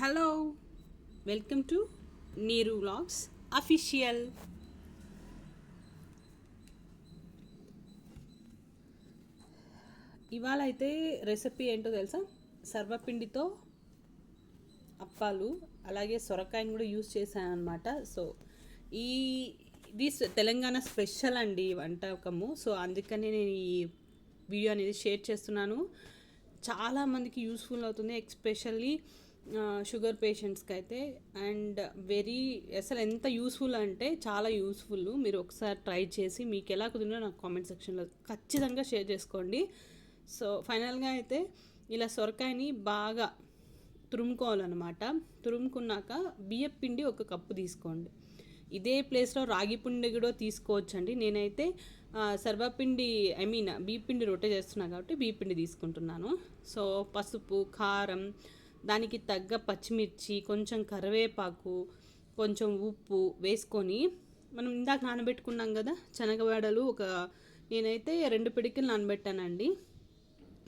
Hello welcome to Neeru vlogs official. ఇవాళ అయితే recipe ఏంటో తెలుసా? సర్వపిండితో అప్పాలు అలాగే సొరకాయని కూడా యూస్ చేశాను అనమాట సో ఈ ఇది తెలంగాణ స్పెషల్ అండి వంటకము సో అందుకనే నేను ఈ వీడియో అనేది షేర్ చేస్తున్నాను. చాలామందికి యూస్ఫుల్ అవుతుంది ఎక్స్పెషల్లీ షుగర్ పేషెంట్స్కి అయితే అండ్ వెరీ అసలు ఎంత యూస్ఫుల్ అంటే చాలా యూస్ఫుల్. మీరు ఒకసారి ట్రై చేసి మీకు ఎలా కుదిరినా నాకు కామెంట్ సెక్షన్లో ఖచ్చితంగా షేర్ చేసుకోండి. సో ఫైనల్గా అయితే ఇలా సొరకాయని బాగా తురుముకోవాలన్నమాట. తురుముకున్నాక బియ్యం పిండి ఒక కప్పు తీసుకోండి. ఇదే ప్లేస్లో రాగి పిండి కూడా తీసుకోవచ్చండి. నేనైతే సర్వపిండి ఐ మీన్ బియ్య పిండి రొట్టె చేస్తున్నా కాబట్టి బియ్య పిండి తీసుకుంటున్నాను. సో పసుపు కారం దానికి తగ్గ పచ్చిమిర్చి కొంచెం కరివేపాకు కొంచెం ఉప్పు వేసుకొని మనం ఇందాక నానబెట్టుకున్నాం కదా శనగవాడలు ఒక నేనైతే రెండు పిడికిలు నానబెట్టానండి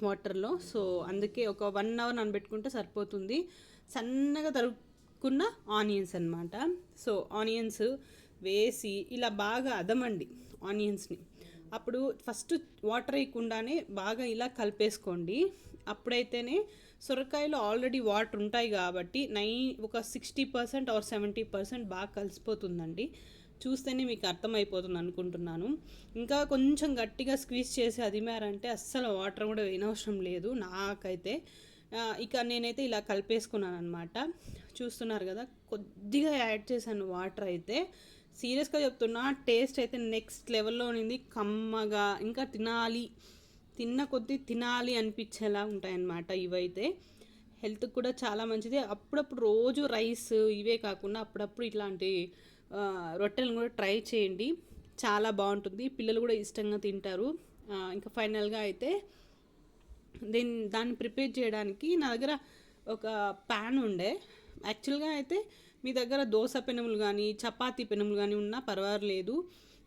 వాటర్లో. సో అందుకే ఒక వన్ అవర్ నానబెట్టుకుంటే సరిపోతుంది. సన్నగా తరుక్కున్న ఆనియన్స్ అన్నమాట. సో ఆనియన్స్ వేసి ఇలా బాగా అదమండి ఆనియన్స్ని. అప్పుడు ఫస్ట్ వాటర్ వేయకుండానే బాగా ఇలా కలిపేసుకోండి. అప్పుడైతేనే సొరకాయలో ఆల్రెడీ వాటర్ ఉంటాయి కాబట్టి నై ఒక sixty percent or seventy percent బాగా కలిసిపోతుందండి. చూస్తేనే మీకు అర్థమైపోతుంది అనుకుంటున్నాను. ఇంకా కొంచెం గట్టిగా స్క్వీజ్ చేసి అదిమారంటే అస్సలు వాటర్ కూడా వేయనవసరం లేదు నాకైతే. ఇక నేనైతే ఇలా కలిపేసుకున్నాను అనమాట చూస్తున్నారు కదా కొద్దిగా యాడ్ చేశాను వాటర్ అయితే. సీరియస్గా చెప్తున్నా టేస్ట్ అయితే నెక్స్ట్ లెవెల్లో ఉంది కమ్మగా ఇంకా తినాలి తిన్న కొద్దీ తినాలి అనిపించేలా ఉంటాయన్నమాట ఇవైతే. హెల్త్కి కూడా చాలా మంచిది. అప్పుడప్పుడు రోజు రైస్ ఇవే కాకుండా అప్పుడప్పుడు ఇట్లాంటి రొట్టెలను కూడా ట్రై చేయండి. చాలా బాగుంటుంది. పిల్లలు కూడా ఇష్టంగా తింటారు. ఇంకా ఫైనల్గా అయితే దీన్ని దాన్ని ప్రిపేర్ చేయడానికి నా దగ్గర ఒక ప్యాన్ ఉండే. యాక్చువల్గా అయితే మీ దగ్గర దోశ పెనములు కానీ చపాతీ పెనములు కానీ ఉన్నా పర్వాలేదు.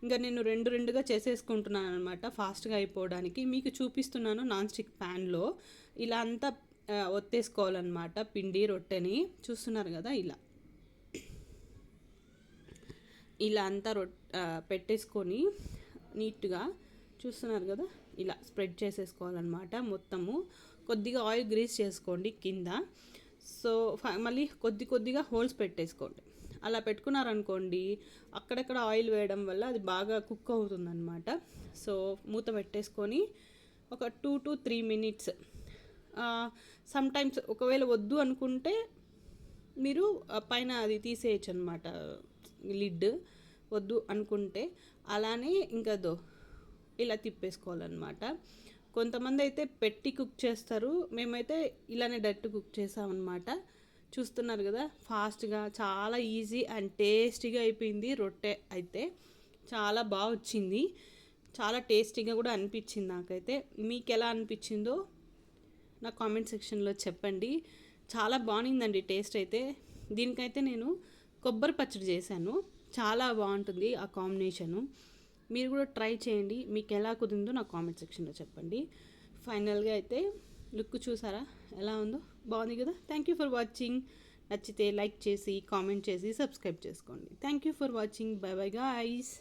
ఇంకా నేను రెండు రెండుగా చేసేసుకుంటున్నాను అనమాట ఫాస్ట్గా అయిపోవడానికి. మీకు చూపిస్తున్నాను నాన్ స్టిక్ ప్యాన్లో. ఇలా అంతా ఒత్తేసుకోవాలన్నమాట పిండి రొట్టెని. చూస్తున్నారు కదా ఇలా. ఇలా అంతా రొట్ పెట్టేసుకొని నీట్గా చూస్తున్నారు కదా ఇలా స్ప్రెడ్ చేసేసుకోవాలన్నమాట మొత్తము. కొద్దిగా ఆయిల్ గ్రీస్ చేసుకోండి కింద. సో ఫ- మళ్ళీ కొద్ది కొద్దిగా హోల్స్ పెట్టేసుకోండి. అలా పెట్టుకున్నారనుకోండి అక్కడక్కడ ఆయిల్ వేయడం వల్ల అది బాగా కుక్ అవుతుందన్నమాట. సో మూత పెట్టేసుకొని ఒక two to three minutes sometimes ఒకవేళ వద్దు అనుకుంటే మీరు పైన అది తీసేయచ్చు అనమాట లిడ్. వద్దు అనుకుంటే అలానే ఇంకా దో ఇలా తిప్పేసుకోవాలన్నమాట. కొంతమంది అయితే పెట్టి కుక్ చేస్తారు. మేమైతే ఇలానే డట్టు కుక్ చేసామన్నమాట. చూస్తున్నారు కదా ఫాస్ట్గా చాలా ఈజీ అండ్ టేస్టీగా అయిపోయింది రొట్టె అయితే. చాలా బాగా వచ్చింది. చాలా టేస్టీగా కూడా అనిపించింది నాకైతే. మీకు ఎలా అనిపించిందో నా కామెంట్ సెక్షన్లో చెప్పండి. చాలా బాగుందండి టేస్ట్ అయితే. దీనికైతే నేను కొబ్బరి పచ్చడి చేశాను. చాలా బాగుంటుంది ఆ కాంబినేషను. మీరు కూడా ట్రై చేయండి. మీకు ఎలా కుదిరిందో నా కామెంట్ సెక్షన్లో చెప్పండి. ఫైనల్గా అయితే లుక్ చూసారా? ఎలా ఉందో? బాగుంది కదా? థ్యాంక్ యూ ఫర్ వాచింగ్ నచ్చితే లైక్ చేసి కామెంట్ చేసి సబ్స్క్రైబ్ చేసుకోండి. Thank you for watching bye bye guys